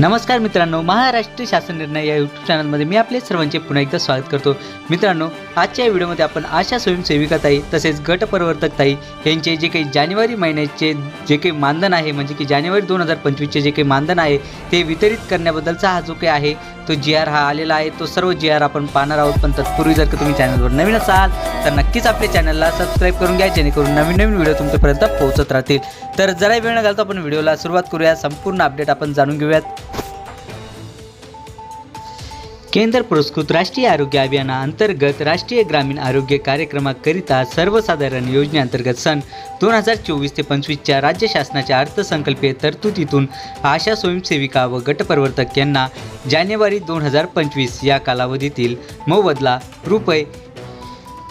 नमस्कार मित्रांनो महाराष्ट्र शासन निर्णय या यूट्यूब चॅनलमध्ये मी आपले सर्वांचे पुन्हा एकदा स्वागत करतो. मित्रांनो आजच्या व्हिडिओमध्ये आपण आशा स्वयंसेविका ताई तसेच गटप्रवर्तक ताई यांचे जे काही जानेवारी महिन्याचे जे काही मानधन आहे म्हणजे की जानेवारी दोन हजार पंचवीसचे जे काही मानधन आहे ते वितरित करण्याबद्दलचा हा जो काही आहे तो जी आर हा आलेला आहे. तो सर्व जी आर आपण पाहणार आहोत. पण तत्पूर्वी जर का तुम्ही चॅनलवर नवीन असाल तर नक्कीच आपल्या चॅनलला सबस्क्राईब करून घ्या जेणेकरून नवीन नवीन व्हिडिओ तुमच्यापर्यंत पोहोचत राहतील. तर जरा वेळ न घालता आपण व्हिडिओला सुरुवात करूया. संपूर्ण अपडेट आपण जाणून घेऊयात. केंद्र पुरस्कृत राष्ट्रीय आरोग्य अभियानाअंतर्गत राष्ट्रीय ग्रामीण आरोग्य कार्यक्रमाकरिता सर्वसाधारण योजनेअंतर्गत सन दोन हजार चोवीस ते पंचवीसच्या राज्य शासनाच्या अर्थसंकल्पीय तरतुदीतून आशा स्वयंसेविका व गटप्रवर्तक यांना जानेवारी दोन हजार पंचवीस या कालावधीतील मोबदला रुपये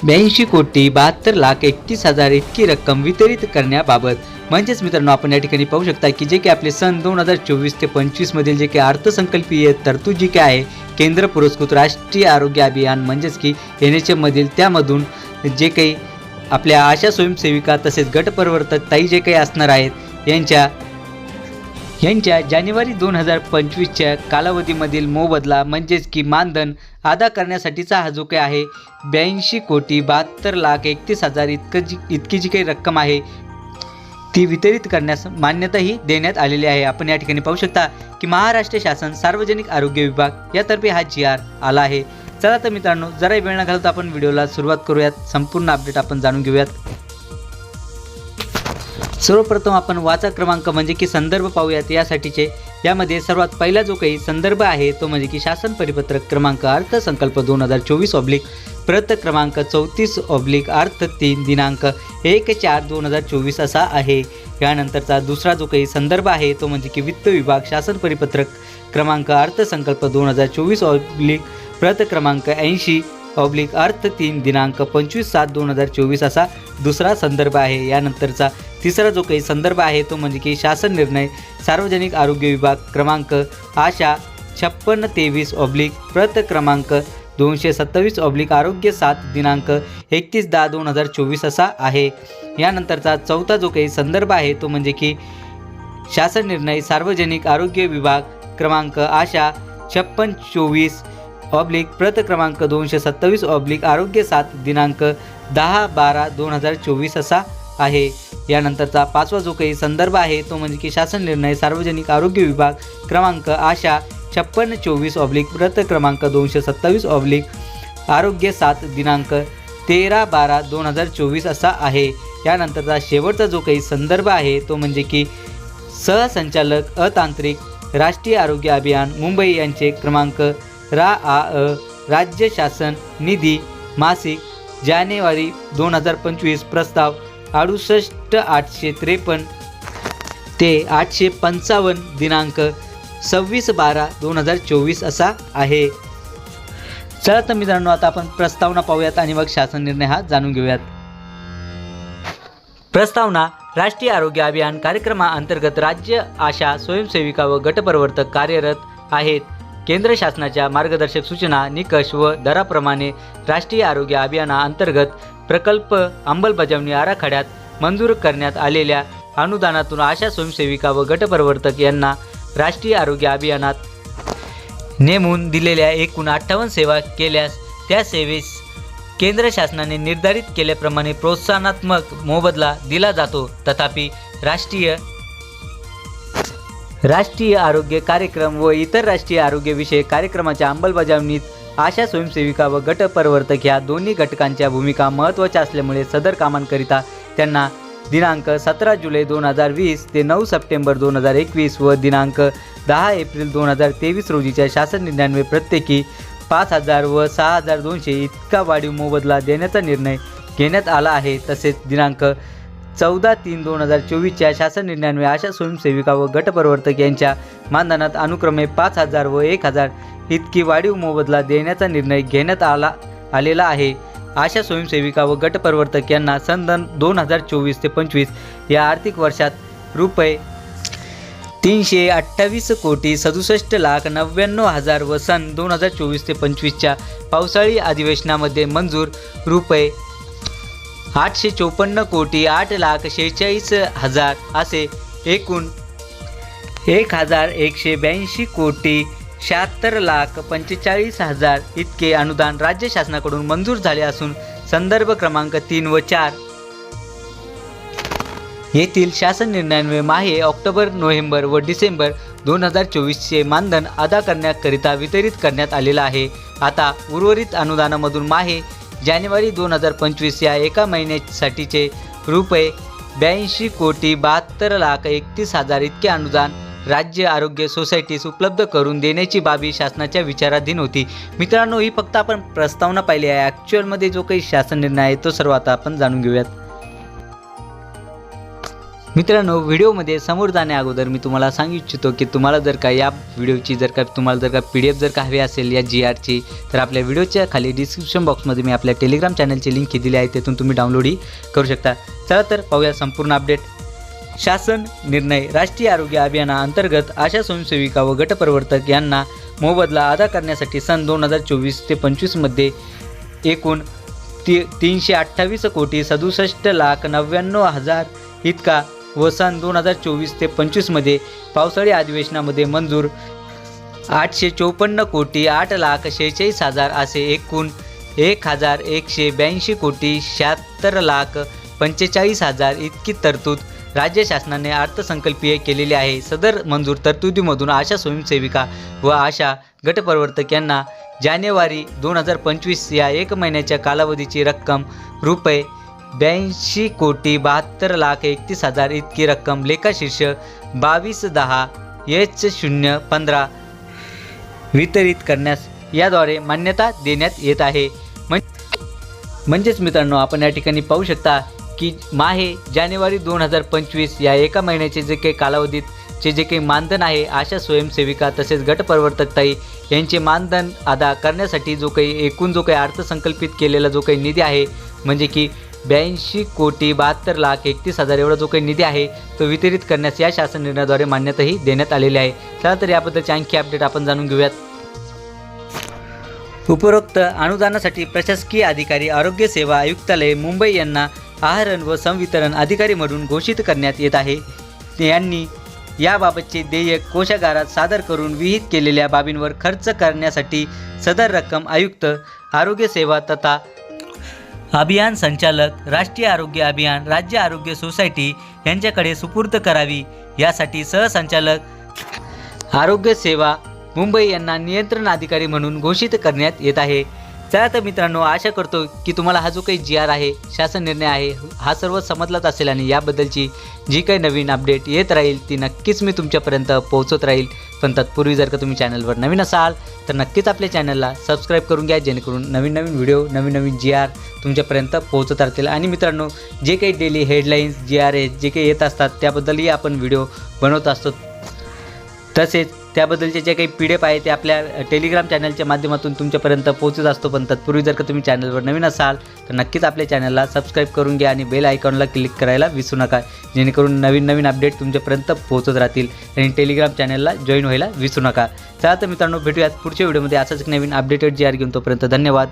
ब्याऐंशी कोटी बहात्तर लाख एकतीस हजार इतकी रक्कम वितरित करण्याबाबत म्हणजेच मित्रांनो आपण या ठिकाणी पाहू शकता की जे काही आपले सन दोन हजार चोवीस ते पंचवीसमधील जे काही अर्थसंकल्पीय तरतूद जी काय आहे केंद्र पुरस्कृत राष्ट्रीय आरोग्य अभियान म्हणजेच की एन एच एममधील त्यामधून जे काही आपल्या आशा स्वयंसेविका तसेच गटप्रवर्तक ताई जे काही असणार आहेत यांच्या यांच्या जानेवारी दोन हजार पंचवीसच्या कालावधीमधील मोबदला म्हणजेच की मानधन अदा करण्यासाठीचा हा जो काही आहे ब्याऐंशी कोटी बहात्तर लाख एकतीस हजार इतकं जी इतकी जी काही रक्कम आहे ती वितरित करण्यास मान्यताही देण्यात आलेली आहे. आपण या ठिकाणी पाहू शकता की महाराष्ट्र शासन सार्वजनिक आरोग्य विभाग यातर्फे हा जी आर आला आहे. चला तर मित्रांनो जरा वेळ न घालता आपण व्हिडिओला सुरुवात करूयात. संपूर्ण अपडेट आपण जाणून घेऊयात. सर्वप्रथम आपण वाचा क्रमांक म्हणजे की संदर्भ पाहूयात. यासाठीचे यामध्ये सर्वात पहिला जो काही संदर्भ आहे तो म्हणजे की शासन परिपत्रक क्रमांक अर्थसंकल्प दोन हजार चोवीस ऑब्लिक प्रत क्रमांक चौतीस ऑब्लिक अर्थ तीन दिनांक एक चार दोन हजार चोवीस असा आहे. यानंतरचा दुसरा जो काही संदर्भ आहे तो म्हणजे की वित्त विभाग शासन परिपत्रक क्रमांक अर्थसंकल्प दोन हजार चोवीस ऑब्लिक प्रत क्रमांक ऐंशी ऑब्लिक अर्थ तीन दिनांक पंचवीस सात दोन हजार चोवीस असा दुसरा संदर्भ आहे. यानंतरचा तिसरा जो काही संदर्भ आहे तो म्हणजे की शासन निर्णय सार्वजनिक आरोग्य विभाग क्रमांक आशा छप्पन्न तेवीस ऑब्लिक प्रत क्रमांक दोनशे सत्तावीस ऑब्लिक आरोग्य सात दिनांक एकतीस दहा दोन हजार चोवीस असा आहे. यानंतरचा चौथा जो काही संदर्भ आहे तो म्हणजे की शासन निर्णय सार्वजनिक आरोग्य विभाग क्रमांक आशा छप्पन चोवीस ऑब्लिक प्रत क्रमांक दोनशे सत्तावीस ऑब्लिक आरोग्य सात दिनांक दहा बारा दोन हजार चोवीस असा आहे. यानंतरचा पाचवा जो काही संदर्भ आहे तो म्हणजे की शासन निर्णय सार्वजनिक आरोग्य विभाग क्रमांक आशा छप्पन्न चोवीस ऑब्लिक प्रत क्रमांक दोनशे सत्तावीस ऑब्लिक आरोग्य सात दिनांक तेरा बारा दोन हजार चोवीस असा आहे. यानंतरचा शेवटचा जो काही संदर्भ आहे तो म्हणजे की सहसंचालक अतांत्रिक राष्ट्रीय आरोग्य अभियान मुंबई यांचे क्रमांक रा आ अ राज्य शासन निधी मासिक जानेवारी दोन हजार पंचवीस प्रस्ताव अडुसष्ट आठशे त्रेपन्न. ते आठशे पंचावन्न दिनांक सव्वीस बारा दोन हजार चोवीस असा आहे. चला तर मित्रांनो आता आपण प्रस्तावना पाहूयात आणि मग शासन निर्णय हा जाणून घेऊयात. प्रस्तावना राष्ट्रीय आरोग्य अभियान कार्यक्रमाअंतर्गत राज्य आशा स्वयंसेविका व गटप्रवर्तक कार्यरत आहेत. केंद्र शासनाच्या मार्गदर्शक सूचना निकष व दराप्रमाणे राष्ट्रीय आरोग्य अभियानाअंतर्गत प्रकल्प अंमलबजावणी आराखड्यात मंजूर करण्यात आलेल्या अनुदानातून आशा स्वयंसेविका व गटप्रवर्तक यांना राष्ट्रीय आरोग्य अभियानात नेमून दिलेल्या एकूण अठ्ठावन्न सेवा केल्यास त्या सेवेस केंद्र शासनाने निर्धारित केल्याप्रमाणे प्रोत्साहनात्मक मोबदला दिला जातो. तथापि राष्ट्रीय राष्ट्रीय आरोग्य कार्यक्रम व इतर राष्ट्रीय आरोग्यविषयक कार्यक्रमाच्या अंमलबजावणीत आशा स्वयंसेविका व गटप्रवर्तक ह्या दोन्ही घटकांच्या भूमिका महत्त्वाच्या असल्यामुळे सदर कामांकरिता त्यांना दिनांक सतरा जुलै दोन हजार वीस ते नऊ सप्टेंबर दोन हजार एकवीस व दिनांक दहा एप्रिल दोन हजार तेवीस रोजीच्या शासन निर्णयान्वये प्रत्येकी पाच हजार व सहा हजार दोनशे इतका वाढीव मोबदला देण्याचा निर्णय घेण्यात आला आहे. तसेच दिनांक चौदा तीन दोन हजार चोवीसच्या शासन निर्णयान्वये आशा स्वयंसेविका व गटप्रवर्तक यांच्या मानधनात अनुक्रमे पाच हजार व एक हजार इतकी वाढीव मोबदला देण्याचा निर्णय घेण्यात आला आलेला आहे. आशा स्वयंसेविका व गटप्रवर्तक यांना सन दन दोन हजार चोवीस ते पंचवीस या आर्थिक वर्षात रुपये तीनशे अठ्ठावीस कोटी सदुसष्ट लाख नव्याण्णव हजार व सन दोन हजार चोवीस ते पंचवीसच्या पावसाळी अधिवेशनामध्ये मंजूर रुपये आठशे चोपन्न कोटी आठ लाख शेहेचाळीस हजार असे एकूण एक हजार एकशे ब्याऐंशी कोटी शहात्तर लाख पंचेचाळीस हजार इतके अनुदान राज्य शासनाकडून मंजूर झाले असून संदर्भ क्रमांक तीन व चार. येथील शासन निर्णयान्वये माहे ऑक्टोबर नोव्हेंबर व डिसेंबर दोन हजार चोवीसचे मानधन अदा करण्याकरिता वितरित करण्यात आलेलं आहे. आता उर्वरित अनुदानामधून माहे जानेवारी दोन हजार पंचवीस या एका महिन्यासाठीचे रुपये ब्याऐंशी कोटी बहात्तर लाख एकतीस हजार इतके अनुदान राज्य आरोग्य सोसायटीस उपलब्ध करून देण्याची बाबी शासनाच्या विचाराधीन होती. मित्रांनो ही फक्त आपण प्रस्तावना पाहिली आहे. ॲक्च्युअलमध्ये जो काही शासन निर्णय आहे तो सर्व आता आपण जाणून घेऊयात. मित्रांनो व्हिडिओमध्ये समोर जाण्या अगोदर मी तुम्हाला सांगू इच्छितो की तुम्हाला जर का या व्हिडिओची जर का तुम्हाला जर का पी डी एफ जर का हवी असेल या जी आरची तर आपल्या व्हिडिओच्या खाली डिस्क्रिप्शन बॉक्समध्ये मी आपल्या टेलिग्राम चॅनलची लिंक दिली आहे तिथून तुम्ही डाउनलोडही करू शकता. चला तर पाहूया संपूर्ण अपडेट शासन निर्णय राष्ट्रीय आरोग्य अभियानाअंतर्गत आशा स्वयंसेविका व गटप्रवर्तक यांना मोबदला अदा करण्यासाठी सन दोन हजार चोवीस ते पंचवीसमध्ये एकूण ती तीनशे अठ्ठावीस कोटी सदुसष्ट लाख नव्याण्णव हजार इतका व सन दोन हजार चोवीस ते पंचवीसमध्ये पावसाळी अधिवेशनामध्ये मंजूर. आठशे चोपन्न कोटी आठ लाख शेहेचाळीस हजार असे एकूण एक हजार एकशे ब्याऐंशी कोटी शहात्तर लाख पंचेचाळीस हजार इतकी तरतूद राज्य शासनाने अर्थसंकल्पीय केलेली आहे. सदर मंजूर तरतुदीमधून आशा स्वयंसेविका व आशा गटप्रवर्तक यांना जानेवारी दोन हजार पंचवीस या एक महिन्याच्या कालावधीची रक्कम रुपये ब्याऐंशी कोटी बहात्तर लाख एकतीस हजार इतकी रक्कम लेखाशीर्ष बावीस दहा एच शून्य पंधरा वितरित करण्यास याद्वारे मान्यता देण्यात येत आहे. म्हणजेच मित्रांनो आपण या ठिकाणी पाहू शकता की माहे जानेवारी दोन हजार पंचवीस या एका महिन्याचे जे काही कालावधीचे जे काही मानधन आहे अशा स्वयंसेविका तसेच गटप्रवर्तकताई यांचे मानधन अदा करण्यासाठी जो काही एकूण जो काही अर्थसंकल्पित केलेला जो काही निधी आहे म्हणजे की ब्याऐंशी कोटी बहात्तर लाख एकतीस हजार एवढा जो काही निधी आहे तो वितरित करण्यास या शासन निर्णयाद्वारे मान्यताही देण्यात आलेली आहे. चला तर याबद्दलची आणखी अपडेट आपण जाणून घेऊयात. उपरोक्त अनुदानासाठी प्रशासकीय अधिकारी आरोग्य सेवा आयुक्तालय मुंबई यांना आहरण व संवितरण अधिकारी म्हणून घोषित करण्यात येत आहे. यांनी याबाबतचे देयक कोशागारात सादर करून विहित केलेल्या बाबींवर खर्च करण्यासाठी सदर रक्कम आयुक्त आरोग्य सेवा तथा अभियान संचालक राष्ट्रीय आरोग्य अभियान राज्य आरोग्य सोसायटी यांच्याकडे सुपूर्द करावी. यासाठी सहसंचालक आरोग्य सेवा मुंबई यांना नियंत्रण अधिकारी म्हणून घोषित करण्यात येत आहे. चला तर मित्रांनो आशा करतो की तुम्हाला हा जो काही जी आर आहे शासन निर्णय आहे हा सर्व समजलाच असेल आणि याबद्दलची जी काही नवीन अपडेट येत राहील ती नक्कीच मी तुमच्यापर्यंत पोहोचत राहील. पण तत्पूर्वी जर का तुम्ही चॅनलवर नवीन असाल तर नक्कीच आपल्या चॅनलला सबस्क्राईब करून घ्या जेणेकरून नवीन नवीन व्हिडिओ नवीन नवीन जी आर तुमच्यापर्यंत पोहोचत राहतील. आणि मित्रांनो जे काही daily headlines G R S जे काही येत असतात त्याबद्दलही आपण व्हिडिओ बनवत असतो. तसेच त्याबद्दलचे जे काही पी डी एफ आहे ते आपल्या टेलिग्राम चॅनलच्या माध्यमातून तुमच्यापर्यंत पोहोचत असतो. पण तत्पूर्वी जर का तुम्ही चॅनलवर नवीन असाल तर नक्कीच आपल्या चॅनलला सबस्क्राईब करून घ्या आणि बेल आयकॉनला क्लिक करायला विसरू नका. जेणेकरून नवीन नवीन अपडेट तुमच्यापर्यंत पोहोचत राहतील आणि टेलिग्राम चॅनलला जॉईन व्हायला विसरू नका. चला तर मित्रांनो भेटूयात पुढच्या व्हिडिओमध्ये. असंच एक नवीन अपडेटेड जी आर घेऊन तोपर्यंत धन्यवाद.